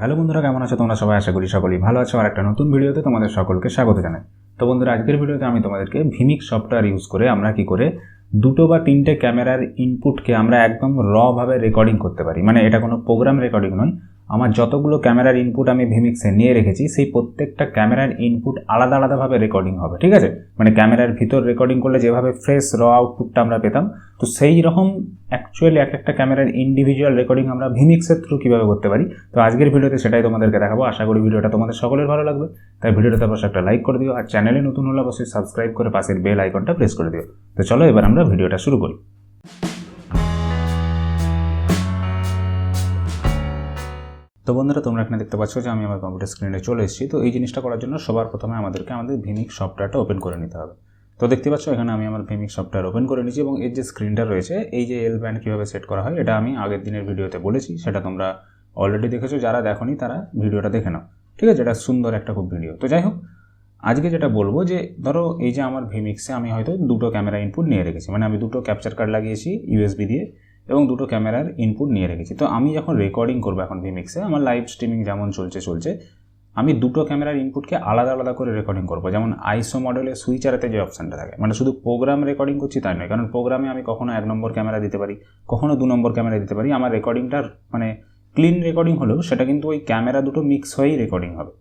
Hello বন্ধুরা, কেমন আছো তোমরা? সবাই আশা করি সকলেই ভালো আছো। আর একটা নতুন ভিডিওতে তোমাদের সকলকে স্বাগত জানাই। তো বন্ধুরা, আজকের ভিডিওতে আমি তোমাদেরকে ভিমিক সফটওয়্যার ইউজ করে আমরা কি করে দুটো বা তিনটে ক্যামেরার ইনপুটকে আমরা একদম রভাবে রেকর্ডিং করতে পারি। মানে এটা কোনো প্রোগ্রাম রেকর্ডিং নয় আমার যতগুলো ক্যামেরার ইনপুট আমি ভিমিক্সে নিয়ে রেখেছি, সেই প্রত্যেকটা ক্যামেরার ইনপুট আলাদা আলাদাভাবে রেকর্ডিং হবে, ঠিক আছে? মানে ক্যামেরার ভিতর রেকর্ডিং করলে যেভাবে ফ্রেশ র আউটপুটটা আমরা পেতাম, তো সেই রকম অ্যাকচুয়ালি এক একটা ক্যামেরার ইন্ডিভিজুয়াল রেকর্ডিং আমরা ভিমিক্সের থ্রু কীভাবে করতে পারি? তো আজকের ভিডিওতে সেটাই তোমাদেরকে দেখাবো। আশা করি ভিডিওটা তোমাদের সকলের ভালো লাগবে। তাই ভিডিওটাতে অবশ্যই একটা লাইক করে দিও, আর চ্যানেলে নতুন হলে অবশ্যই সাবস্ক্রাইব করে পাশের বেল আইকনটা প্রেস করে দিও। তো চলো এবার আমরা ভিডিওটা শুরু করি। তো বন্ধুরা, তোমরা এখানে দেখতে পাচ্ছ যে আমি আমার কম্পিউটার স্ক্রিনে চলে এসেছি। তো এই জিনিসটা করার জন্য সবার প্রথমে আমাদেরকে আমাদের ভিমিক সফটওয়্যারটা ওপেন করে নিতে হবে। তো দেখতে পাচ্ছ, এখানে আমি আমার ভিমিক সফটওয়্যার ওপেন করে নিয়েছি এবং এর যে স্ক্রিনটা রয়েছে, এই যে এল ব্যান্ড কীভাবে সেট করা হয়, এটা আমি আগের দিনের ভিডিওতে বলেছি, সেটা তোমরা অলরেডি দেখেছ। যারা দেখোনি, তারা ভিডিওটা দেখে নাও। ঠিক আছে? এটা সুন্দর একটা খুব ভিডিও তো যাই হোক, আজকে যেটা বলব যে, ধরো এই যে আমার ভিমিক্সে আমি হয়তো দুটো ক্যামেরা ইনপুট নিয়ে রেখেছি। মানে আমি দুটো ক্যাপচার কার্ড লাগিয়েছি ইউএসবি দিয়ে। এবং দুটো ক্যামেরার ইনপুট নিয়ে রেখেছি। তো আমি যখন রেকর্ডিং করব এখন ভিমিক্সে আমার লাইভ স্ট্রিমিং যেমন চলছে চলছে, আমি দুটো ক্যামেরার ইনপুটকে আলাদা আলাদা করে রেকর্ডিং করব। যেমন আইসো মডেলে সুইচারেতে যে অপশানটা থাকে মানে শুধু প্রোগ্রাম রেকর্ডিং করছি তাই নয়, কারণ প্রোগ্রামে আমি কখনো এক নম্বর ক্যামেরা দিতে পারি, কখনো দু নম্বর ক্যামেরা দিতে পারি। আমার রেকর্ডিংটার মানে ক্লিন রেকর্ডিং হলেও সেটা কিন্তু ওই ক্যামেরা দুটো মিক্স হয়েই রেকর্ডিং হবে।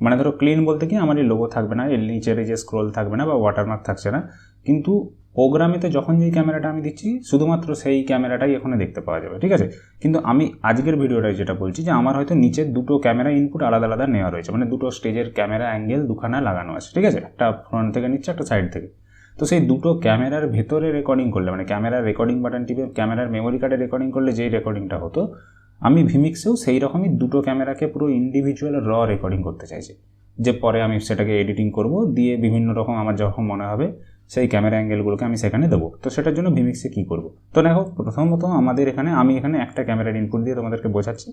মানে ধরো ক্লিন বলতে কি, আমার এই লোগো থাকবে না, এর নিচের যে স্ক্রোল থাকবে না বা ওয়াটারমার্ক থাকছে না, কিন্তু প্রোগ্রামেতে যখন যেই ক্যামেরাটা আমি দিচ্ছি, শুধুমাত্র সেই ক্যামেরাটাই এখানে দেখতে পাওয়া যাবে, ঠিক আছে? কিন্তু আমি আজকের ভিডিওটায় যেটা বলছি যে, আমার হয়তো নিচের দুটো ক্যামেরা ইনপুট আলাদা আলাদা নেওয়া রয়েছে। মানে দুটো স্টেজের ক্যামেরা অ্যাঙ্গেল দুখানা লাগানো আছে, ঠিক আছে? একটা ফ্রন্ট থেকে নিচ্ছে, একটা সাইড থেকে। তো সেই দুটো ক্যামেরার ভেতরে রেকর্ডিং করলে মানে ক্যামেরার রেকর্ডিং বাটন টিপে, ক্যামেরার মেমোরি কার্ডে রেকর্ডিং করলে যেই রেকর্ডিংটা হতো, আমি ভিমিক্সেও সেই রকমই দুটো ক্যামেরাকে পুরো ইন্ডিভিজুয়াল র রেকর্ডিং করতে চাইছি। যে পরে আমি সেটাকে এডিটিং করব, দিয়ে বিভিন্ন রকম আমার যখন মনে হবে সেই ক্যামেরা অ্যাঙ্গেলগুলোকে আমি সেখানে দেবো। তো সেটার জন্য ভিমিক্সে কী করব? তো দেখো, প্রথমত আমাদের এখানে, আমি এখানে একটা ক্যামেরার ইনপুট দিয়ে তোমাদেরকে বোঝাচ্ছি।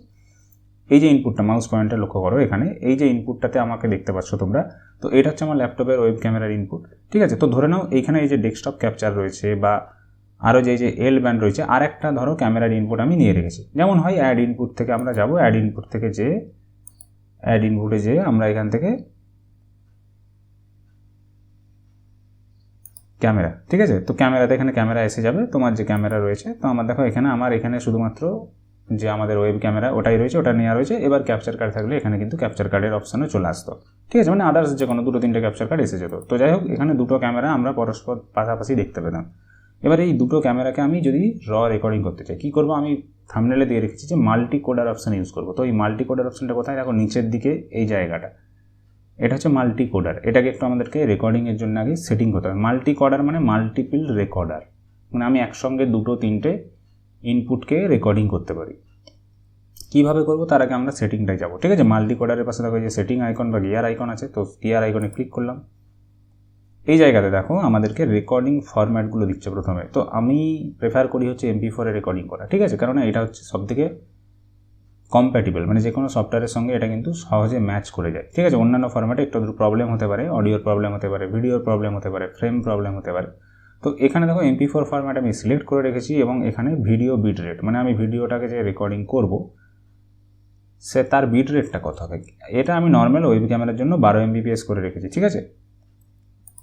এই যে ইনপুটটা মাউস পয়েন্টটা লক্ষ্য করো এখানে। এই যে ইনপুটটাতে আমাকে দেখতে পাচ্ছ তোমরা, তো এটা হচ্ছে আমার ল্যাপটপের ওয়েব ক্যামেরার ইনপুট ঠিক আছে? তো ধরে নাও, এইখানে এই যে ডেস্কটপ ক্যাপচার রয়েছে বা আরও যে যে এল ব্যান্ড রয়েছে আর একটা ধরো ক্যামেরার ইনপুট আমি নিয়ে রেখেছি। যেমন হয় অ্যাড ইনপুট থেকে আমরা যাব। অ্যাড ইনপুট থেকে যে অ্যাড ইনপুটে যেয়ে আমরা এখান থেকে ক্যামেরা, ঠিক আছে? তো ক্যামেরাতে এখানে ক্যামেরা এসে যাবে, তোমার যে ক্যামেরা রয়েছে, তো আমার দেখো এখানে, আমার এখানে শুধুমাত্র যে আমাদের ওয়েব ক্যামেরা, ওটাই রয়েছে, ওটা নেওয়া রয়েছে, এবার ক্যাপচার কার্ড থাকলে এখানে কিন্তু ক্যাপচার কার্ডের অপশানে চলে আসতো। ঠিক আছে? মানে আদার্স যে কোনো দুটো, তিনটে ক্যাপচার কার্ড এসে যেত। তো যাই হোক, এখানে দুটো ক্যামেরা আমরা পরস্পর পাশাপাশি দেখতে পেতাম এবার এই দুটো ক্যামেরাকে আমি যদি র রেকর্ডিং করতে চাই, কী করব? আমি থামনেলে দিয়ে রেখেছি যে মাল্টি কোডার অপশান ইউজ করব। তো এই মাল্টি কোডার অপশানটা কোথায়? দেখো, নিচের দিকে এই জায়গাটা। এটা হচ্ছে মাল্টি কোডার এটাকে একটু আমাদেরকে রেকর্ডিংয়ের জন্য আগে সেটিং করতে হবে। মাল্টি কোডার মানে মাল্টিপিল রেকর্ডার মানে আমি একসঙ্গে দুটো, তিনটে ইনপুটকে রেকর্ডিং করতে পারি। কীভাবে করব? তার আগে আমরা সেটিংটাই যাব। ঠিক আছে? মাল্টি কোডারের পাশে দেখো যে সেটিং আইকন বা গিয়ার আইকন আছে। তো গিয়ার আইকনে ক্লিক করলাম। এই জায়গাতে দেখো আমাদেরকে রেকর্ডিং ফরম্যাটগুলো দিচ্ছে প্রথমে। তো আমি প্রেফার করি হচ্ছে এমপি ফোরে রেকর্ডিং করা। ঠিক আছে? কারণ এটা হচ্ছে সবথেকে কম্প্যাটিবল মানে যে কোনো সফটওয়্যারের সঙ্গে এটা কিন্তু সহজে ম্যাচ করে যায়। ঠিক আছে? অন্যান্য ফরম্যাটে একটু প্রবলেম হতে পারে অডিওর প্রবলেম হতে পারে ভিডিওর প্রবলেম হতে পারে ফ্রেম প্রবলেম হতে পারে। তো এখানে দেখো এমপি ফোর ফরম্যাট আমি সিলেক্ট করে রেখেছি এবং এখানে ভিডিও বিট রেট মানে আমি ভিডিওটাকে যে রেকর্ডিং করব, সে তার বিট রেটটা কত হবে? এটা আমি নর্মাল ওয়েব ক্যামেরার জন্য বারো এমবিপিএস করে রেখেছি, ঠিক আছে?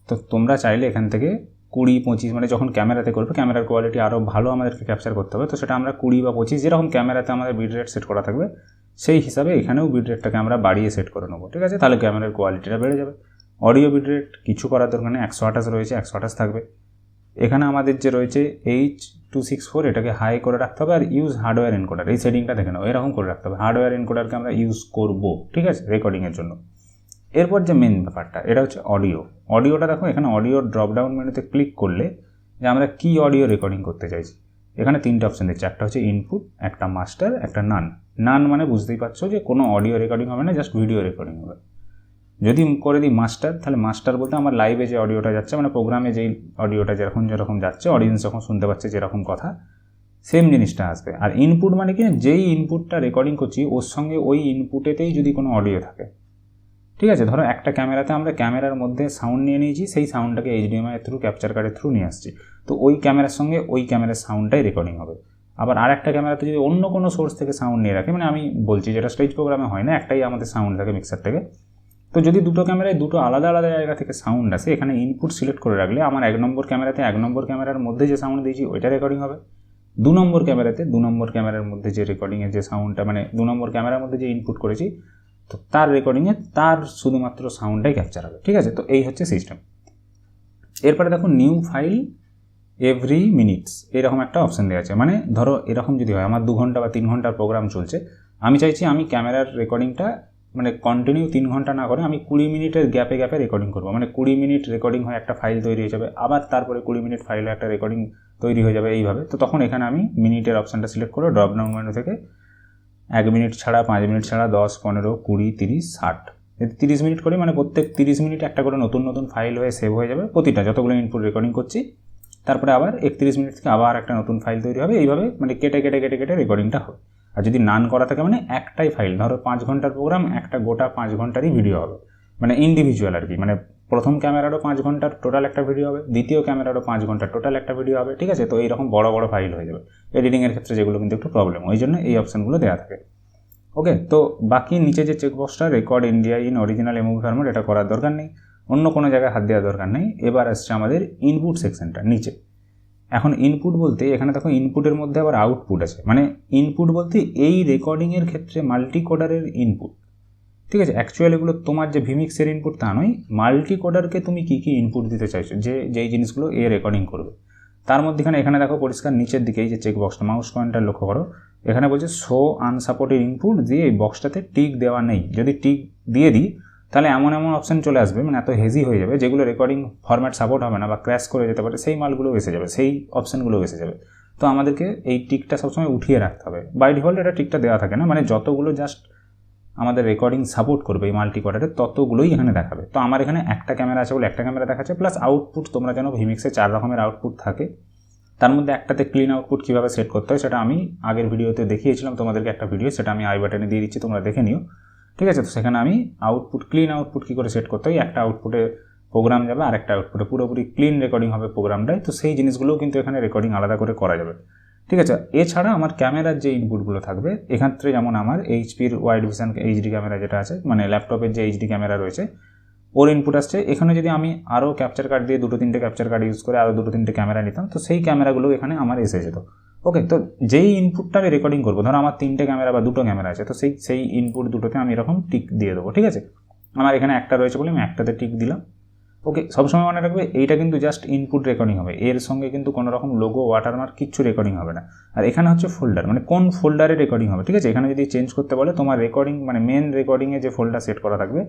তো তোমরা চাইলে এখান থেকে কুড়ি, পঁচিশ মানে যখন ক্যামেরাতে করবে, ক্যামেরার কোয়ালিটি আরও ভালো আমাদেরকে ক্যাপচার করতে হবে। তো সেটা আমরা কুড়ি বা পঁচিশ, যেরকম ক্যামেরাতে আমাদের বিট রেট সেট করা থাকবে, সেই হিসাবে এখানেও বিট রেটটাকে আমরা বাড়িয়ে সেট করে নেব, ঠিক আছে? তাহলে ক্যামেরার কোয়ালিটিটা বেড়ে যাবে। অডিও বিট রেট কিছু করার দরকার নেই, একশো আঠাশ রয়েছে, একশো আঠাশ থাকবে। এখানে আমাদের যে রয়েছে এইচ টু সিক্স ফোর এটাকে হাই করে রাখতে হবে আর ইউজ হার্ডওয়্যার এনকোডার এই সেটিংটা দেখে নেব এরকম করে রাখতে হবে। হার্ডওয়্যার এনকোডারকে আমরা ইউজ করব, ঠিক আছে? রেকর্ডিংয়ের জন্য। এরপর যে মেন ব্যাপারটা, এটা হচ্ছে অডিও অডিওটা দেখো, এখানে অডিও ড্রপডাউন মেনুতে ক্লিক করলে যে আমরা কী অডিও রেকর্ডিং করতে চাইছি। এখানে তিনটে অপশান দিচ্ছে। একটা হচ্ছে ইনপুট একটা মাস্টার একটা নান নান মানে বুঝতেই পারছ যে কোনো অডিও রেকর্ডিং হবে না জাস্ট ভিডিও রেকর্ডিং হবে। যদি করে দিই মাস্টার তাহলে মাস্টার বলতে আমার লাইভে যে অডিওটা যাচ্ছে মানে প্রোগ্রামে যেই অডিওটা যেরকম যেরকম যাচ্ছে অডিয়েন্স যখন শুনতে পাচ্ছে যেরকম কথা সেম জিনিসটা আসবে। আর ইনপুট মানে কি? যেই ইনপুটটা রেকর্ডিং করছি, ওর সঙ্গে ওই ইনপুটেতেই যদি কোনো অডিও থাকে। ঠিক আছে? ধরো একটা ক্যামেরাতে আমরা ক্যামেরার মধ্যে সাউন্ড নিয়ে নিয়েছি, সেই সাউন্ডটাকে এইচডিএমআই থ্রু ক্যাপচার কার্ডের থ্রু নিয়ে আসছি। তো ওই ক্যামেরার সঙ্গে ওই ক্যামেরার সাউন্ডটাই রেকর্ডিং হবে। আবার আর একটা ক্যামেরাতে যদি অন্য কোনো সোর্স থেকে সাউন্ড নিয়ে রাখে মানে আমি বলছি যেটা স্টেজ প্রোগ্রামে হয় না, একটাই আমাদের সাউন্ড থাকে মিক্সার থেকে। তো যদি দুটো ক্যামেরায় দুটো আলাদা আলাদা জায়গা থেকে সাউন্ড আসে, এখানে ইনপুট সিলেক্ট করে রাখলে আমার এক নম্বর ক্যামেরাতে এক নম্বর ক্যামেরার মধ্যে যে সাউন্ড দিয়েছি, ওইটা রেকর্ডিং হবে। দু নম্বর ক্যামেরাতে দু নম্বর ক্যামেরার মধ্যে যে রেকর্ডিংয়ের যে সাউন্ডটা মানে দু নম্বর ক্যামেরার মধ্যে যে ইনপুট করেছি তো তার রেকর্ডিংয়ে তার শুধুমাত্র সাউন্ডটাই ক্যাপচার হবে, ঠিক আছে? তো এই হচ্ছে সিস্টেম এরপরে দেখো নিউ ফাইল এভরি মিনিটস এরকম একটা অপশান দেওয়া আছে। মানে ধরো এরকম যদি হয়, আমার দু ঘণ্টা বা তিন ঘণ্টার প্রোগ্রাম চলছে, আমি চাইছি আমি ক্যামেরার রেকর্ডিংটা মানে কন্টিনিউ তিন ঘণ্টা না করে আমি কুড়ি মিনিটের গ্যাপে গ্যাপে রেকর্ডিং করব। মানে কুড়ি মিনিট রেকর্ডিং হয়ে একটা ফাইল তৈরি হয়ে যাবে, আবার তারপরে কুড়ি মিনিট ফাইলে একটা রেকর্ডিং তৈরি হয়ে যাবে এইভাবে। তো তখন এখানে আমি মিনিটের অপশানটা সিলেক্ট করে ড্রপ ডাউন মেনু থেকে এক মিনিট ছাড়া, পাঁচ মিনিট ছাড়া, দশ, পনেরো, কুড়ি, তিরিশ, ষাট। যদি তিরিশ মিনিট করি মানে প্রত্যেক তিরিশ মিনিট একটা করে নতুন নতুন ফাইল হয়ে সেভ হয়ে যাবে প্রতিটা, যতগুলো ইনপুট রেকর্ডিং করছি। তারপরে আবার একত্রিশ মিনিট থেকে আবার একটা নতুন ফাইল তৈরি হবে, এইভাবে মানে কেটে কেটে কেটে কেটে রেকর্ডিংটা হবে আর যদি নান করা থাকে মানে একটাই ফাইল ধরো পাঁচ ঘণ্টার প্রোগ্রাম একটা গোটা পাঁচ ঘন্টারই ভিডিও হবে। মানে ইন্ডিভিজুয়াল আর কি মানে প্রথম ক্যামেরারও পাঁচ ঘণ্টার টোটাল একটা ভিডিও হবে, দ্বিতীয় ক্যামেরারও পাঁচ ঘণ্টার টোটাল একটা ভিডিও হবে, ঠিক আছে? তো এইরকম বড় বড় ফাইল হয়ে যাবে। এডিটিংয়ের ক্ষেত্রে যেগুলো কিন্তু একটু প্রবলেম ওই জন্য এই অপশানগুলো দেওয়া থাকে। ওকে তো বাকি নিচে যে চেকবক্সটা record India in original MOV format এটা করার দরকার নেই। অন্য কোনো জায়গায় হাত দেওয়ার দরকার নেই। এবার আসছে আমাদের ইনপুট সেকশনটা নিচে। এখন ইনপুট বলতে, এখানে দেখো ইনপুটের মধ্যে আবার আউটপুট আছে। মানে ইনপুট বলতে এই রেকর্ডিংয়ের ক্ষেত্রে মাল্টি কোডারের ইনপুট ঠিক আছে অ্যাকচুয়ালি এগুলো তোমার যে ভিমিক্সের ইনপুট তা নয় মাল্টি কোডারকে তুমি কী কী ইনপুট দিতে চাইছো, যে, যেই জিনিসগুলো এ রেকর্ডিং করবে। তার মধ্যেখানে এখানে দেখো পরিষ্কার নিচের দিকে, এই যে চেক বক্সটা মাউস পয়েন্টার লক্ষ্য করো, এখানে বলছে শো আনসাপোর্টেড ইনপুট দিয়ে এই বক্সটাতে টিক দেওয়া নেই। যদি টিক দিয়ে দিই, তাহলে এমন এমন অপশান চলে আসবে মানে এত হেজি হয়ে যাবে, যেগুলো রেকর্ডিং ফরম্যাট সাপোর্ট হবে না বা ক্র্যাশ করে যেতে পারে, সেই মালগুলো এসে যাবে, সেই অপশানগুলো এসে যাবে। তো আমাদেরকে এই টিকটা সবসময় উঠিয়ে রাখতে হবে। বাই ডিফল্ট এটা টিকটা দেওয়া থাকে না মানে যতগুলো জাস্ট আমাদের রেকর্ডিং সাপোর্ট করবে এই মাল্টি কোয়ার্টারে ততগুলোই এখানে দেখাবে। তো আমার এখানে একটা ক্যামেরা আছে বলে একটা ক্যামেরা দেখাচ্ছে প্লাস আউটপুট তোমরা জানো ভিমিক্সে চার রকমের আউটপুট থাকে। তার মধ্যে একটাতে ক্লিন আউটপুট কীভাবে সেট করতে হয়, সেটা আমি আগের ভিডিওতে দেখিয়েছিলাম, তোমাদেরকে একটা ভিডিও সেটা আমি আই বাটনে দিয়ে দিচ্ছি, তোমরা দেখে নিও। ঠিক আছে, তো সেখানে আমি আউটপুট ক্লিন আউটপুট কী করে সেট করতে হয়, একটা আউটপুটে প্রোগ্রাম যাবে আর একটা আউটপুটে পুরোপুরি ক্লিন রেকর্ডিং হবে প্রোগ্রামটাই তো সেই জিনিসগুলোও কিন্তু এখানে রেকর্ডিং আলাদা করে করা যাবে। ঠিক আছে? এছাড়া আমার ক্যামেরার যে ইনপুটগুলো থাকবে এক্ষেত্রে যেমন আমার এইচপির ওয়াইড ভিশন এইচডি ক্যামেরা যেটা আছে মানে ল্যাপটপের যে এইচডি ক্যামেরা রয়েছে, ওর ইনপুট আসছে। এখানে যদি আমি আরও ক্যাপচার কার্ড দিয়ে দুটো তিনটে ক্যাপচার কার্ড ইউজ করে আরও দুটো তিনটে ক্যামেরা নিতাম, তো সেই ক্যামেরাগুলো এখানে আমার এসে যেত। ওকে তো যেই ইনপুটটা আমি রেকর্ডিং করব, ধরো আমার তিনটে ক্যামেরা বা দুটো ক্যামেরা আছে, তো সেই সেই ইনপুট দুটোতে আমি এরকম টিক দিয়ে দেবো, ঠিক আছে? আমার এখানে একটা রয়েছে বলে আমি একটাতে টিক দিলাম। ওকে সবসময় মনে রাখবে, এইটা কিন্তু জাস্ট ইনপুট রেকর্ডিং হবে। এর সঙ্গে কিন্তু কোনো রকম লোগো ওয়াটারমার্ক কিচ্ছু রেকর্ডিং হবে না। আর এখানে হচ্ছে ফোল্ডার মানে কোন ফোল্ডারে রেকর্ডিং হবে, ঠিক আছে? এখানে যদি চেঞ্জ করতে বলে, তোমার রেকর্ডিং মানে মেন রেকর্ডিংয়ে যে ফোল্ডার সেট করা থাকবে,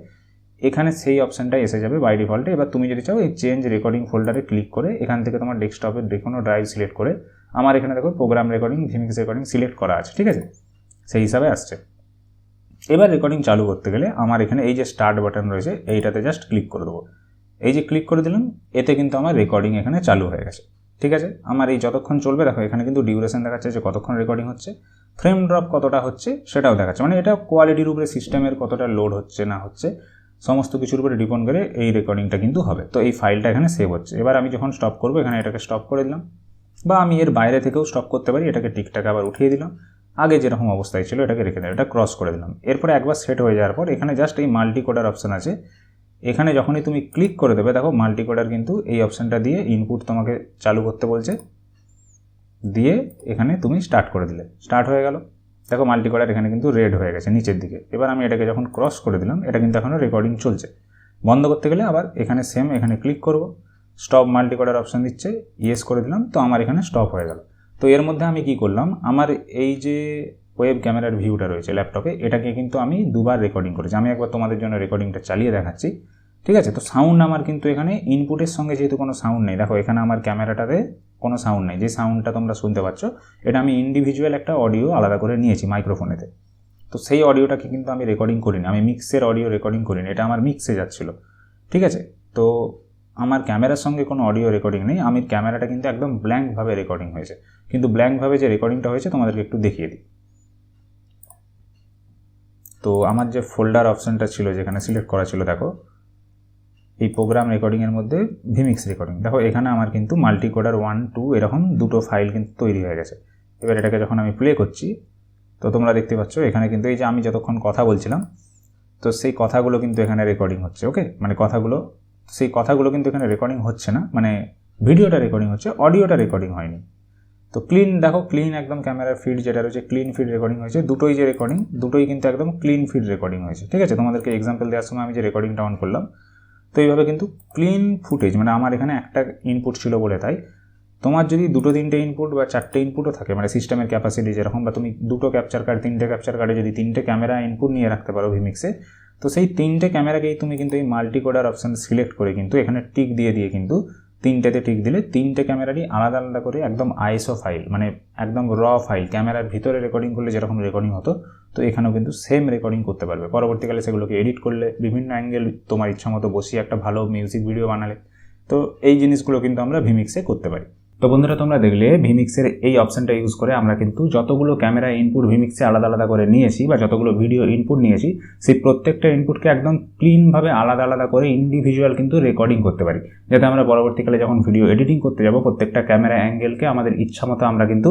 এখানে সেই অপশানটা এসে যাবে বাই ডিফল্টে এবার তুমি যদি চাও, এই চেঞ্জ রেকর্ডিং ফোল্ডারে ক্লিক করে, এখান থেকে তোমার ডেস্কটপের যে কোনো ড্রাইভ সিলেক্ট করে, আমার এখানে দেখো program recording vMix recording select করা আছে, ঠিক আছে? সেই হিসাবে আসছে। এবার রেকর্ডিং চালু করতে গেলে, আমার এখানে এই যে স্টার্ট বাটন রয়েছে, এইটাতে জাস্ট ক্লিক করে দেবো। এই যে ক্লিক করে দিলাম, এতে কিন্তু আমার রেকর্ডিং এখানে চালু হয়ে গেছে। ঠিক আছে? আমার এই যতক্ষণ চলবে, দেখো, এখানে কিন্তু ডিউরেশন দেখাচ্ছে যে কতক্ষণ রেকর্ডিং হচ্ছে ফ্রেম ড্রপ কতটা হচ্ছে, সেটাও দেখাচ্ছে। মানে এটা কোয়ালিটির উপরে সিস্টেমের কতটা লোড হচ্ছে, না হচ্ছে, সমস্ত কিছুর উপরে ডিপেন্ড করে এই রেকর্ডিংটা কিন্তু হবে। তো এই ফাইলটা এখানে সেভ হচ্ছে। এবার আমি যখন স্টপ করব, এখানে এটাকে স্টপ করে দিলাম। বা আমি এর বাইরে থেকেও স্টপ করতে পারি, এটাকে টিকটাকে আবার উঠিয়ে দিলাম। আগে যেরকম অবস্থায় ছিল, এটাকে রেখে দিলাম, এটা ক্রস করে দিলাম। এরপরে একবার সেট হয়ে যাওয়ার পর, এখানে জাস্ট এই মাল্টি কোডার অপশান আছে। এখানে যখনই তুমি ক্লিক করে দেবে, দেখো মাল্টি কোডার কিন্তু এই অপশানটা দিয়ে ইনপুট তোমাকে চালু করতে বলছে। দিয়ে এখানে তুমি স্টার্ট করে দিলে। স্টার্ট হয়ে গেল। দেখো মাল্টি কোডার এখানে কিন্তু রেড হয়ে গেছে নিচের দিকে। এবার আমি এটাকে যখন ক্রস করে দিলাম, এটা কিন্তু এখনও রেকর্ডিং চলছে। বন্ধ করতে গেলে আবার এখানে সেম এখানে ক্লিক করব। স্টপ মাল্টি কোডার অপশান দিচ্ছে ইয়েস করে দিলাম, তো আমার এখানে স্টপ হয়ে গেল। তো এর মধ্যে আমি কি করলাম? আমার এই যে ওয়েব ক্যামেরার ভিউটা রয়েছে ল্যাপটপে এটাকে কিন্তু আমি দুবার রেকর্ডিং করেছি। আমি একবার তোমাদের জন্য রেকর্ডিংটা চালিয়ে দেখাচ্ছি, ঠিক আছে? তো সাউন্ড আমার কিন্তু এখানে ইনপুটের সঙ্গে যেহেতু কোনো সাউন্ড নেই, দেখো এখানে আমার ক্যামেরাটাতে কোনো সাউন্ড নেই, যে সাউন্ডটা তোমরা শুনতে পাচ্ছ, এটা আমি ইন্ডিভিজুয়াল একটা অডিও আলাদা করে নিয়েছি মাইক্রোফোনেতে তো সেই অডিওটাকে কিন্তু আমি রেকর্ডিং করিনি, আমি মিক্সের অডিও রেকর্ডিং করিনি, এটা আমার মিক্সে যাচ্ছিল, ঠিক আছে? তো আমার ক্যামেরার সঙ্গে কোনো অডিও রেকর্ডিং নেই, আমি ক্যামেরাটা কিন্তু একদম ব্ল্যাঙ্কভাবে রেকর্ডিং হয়েছে। কিন্তু ব্ল্যাঙ্কভাবে যে রেকর্ডিংটা হয়েছে, তোমাদেরকে একটু দেখিয়ে দিই। তো আমার যে ফোল্ডার অপশানটা ছিল যেখানে সিলেক্ট করা ছিল, দেখো, এই প্রোগ্রাম রেকর্ডিংয়ের মধ্যে ভিমিক্স রেকর্ডিং দেখো, এখানে আমার কিন্তু মাল্টি কোডার ওয়ান টু এরকম দুটো ফাইল কিন্তু তৈরি হয়ে গেছে। এবার এটাকে যখন আমি প্লে করছি, তো তোমরা দেখতে পাচ্ছ, এখানে কিন্তু এই যে আমি যতক্ষণ কথা বলছিলাম, তো সেই কথাগুলো কিন্তু এখানে রেকর্ডিং হচ্ছে ওকে মানে কথাগুলো, সেই কথাগুলো কিন্তু এখানে রেকর্ডিং হচ্ছে না মানে ভিডিওটা রেকর্ডিং হচ্ছে অডিওটা রেকর্ডিং হয়নি। তো ক্লিন দেখো ক্লিন একদম ক্যামেরার ফিড যেটা রয়েছে ক্লিন ফিড রেকর্ডিং হয়েছে। দুটোই যে রেকর্ডিং দুটোই কিন্তু একদম ক্লিন ফিড রেকর্ডিং হয়েছে, ঠিক আছে? তোমাদেরকে এক্সাম্পল দেওয়ার সময় আমি যে রেকর্ডিংটা অন করলাম, তো এইভাবে কিন্তু ক্লিন ফুটেজ মানে আমার এখানে একটা ইনপুট ছিল বলে তাই। তোমার যদি দুটো তিনটে ইনপুট বা চারটে ইনপুটও থাকে মানে সিস্টেমের ক্যাপাসিটি যেরকম, বা তুমি দুটো ক্যাপচার কার্ড তিনটে ক্যাপচার কার্ডে যদি তিনটে ক্যামেরা ইনপুট নিয়ে রাখতে পারো ভিমিক্সে তো সেই তিনটে ক্যামেরাকেই তুমি কিন্তু এই মাল্টি কোডার অপশান সিলেক্ট করে কিন্তু এখানে টিক দিয়ে দিয়ে কিন্তু তিনটেতে টিক দিলে তিনটে ক্যামেরারই আলাদা আলাদা করে একদম আইএসও ফাইল মানে একদম র ফাইল, ক্যামেরার ভিতরে রেকর্ডিং করলে যেরকম রেকর্ডিং হতো, তো এখানেও কিন্তু সেম রেকর্ডিং করতে পারবে। পরবর্তীকালে সেগুলোকে এডিট করলে বিভিন্ন অ্যাঙ্গেল তোমার ইচ্ছা মতো বসিয়ে একটা ভালো মিউজিক ভিডিও বানালে। তো এই জিনিসগুলো কিন্তু আমরা ভিমিক্সে করতে পারি। তো বন্ধুরা, তোমরা দেখলে ভিমিক্সের এই অপশানটা ইউজ করে আমরা কিন্তু যতগুলো ক্যামেরা ইনপুট ভিমিক্সে আলাদা আলাদা করে নিয়েছি বা যতগুলো ভিডিও ইনপুট নিয়েছি, সেই প্রত্যেকটা ইনপুটকে একদম ক্লিনভাবে আলাদা আলাদা করে ইন্ডিভিজুয়াল কিন্তু রেকর্ডিং করতে পারি। যাতে আমরা পরবর্তীকালে যখন ভিডিও এডিটিং করতে যাব, প্রত্যেকটা ক্যামেরা অ্যাঙ্গেলকে আমাদের ইচ্ছা মতো আমরা কিন্তু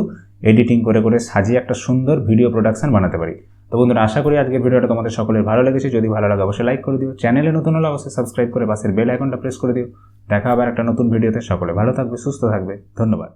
এডিটিং করে করে সাজিয়ে একটা সুন্দর ভিডিও প্রোডাকশন বানাতে পারি। তো বন্ধুরা, আশা করি আজকের ভিডিওটা তোমাদের সকলের ভালো লেগেছে। যদি ভালো লাগে, অবশ্যই লাইক করে দিও। চ্যানেলে নতুন হলে অবশ্যই সাবস্ক্রাইব করে পাশের বেল আইকনটা প্রেস করে দিও। দেখা আবার একটা নতুন ভিডিওতে। সকলে ভালো থাকবে, সুস্থ থাকবে। ধন্যবাদ।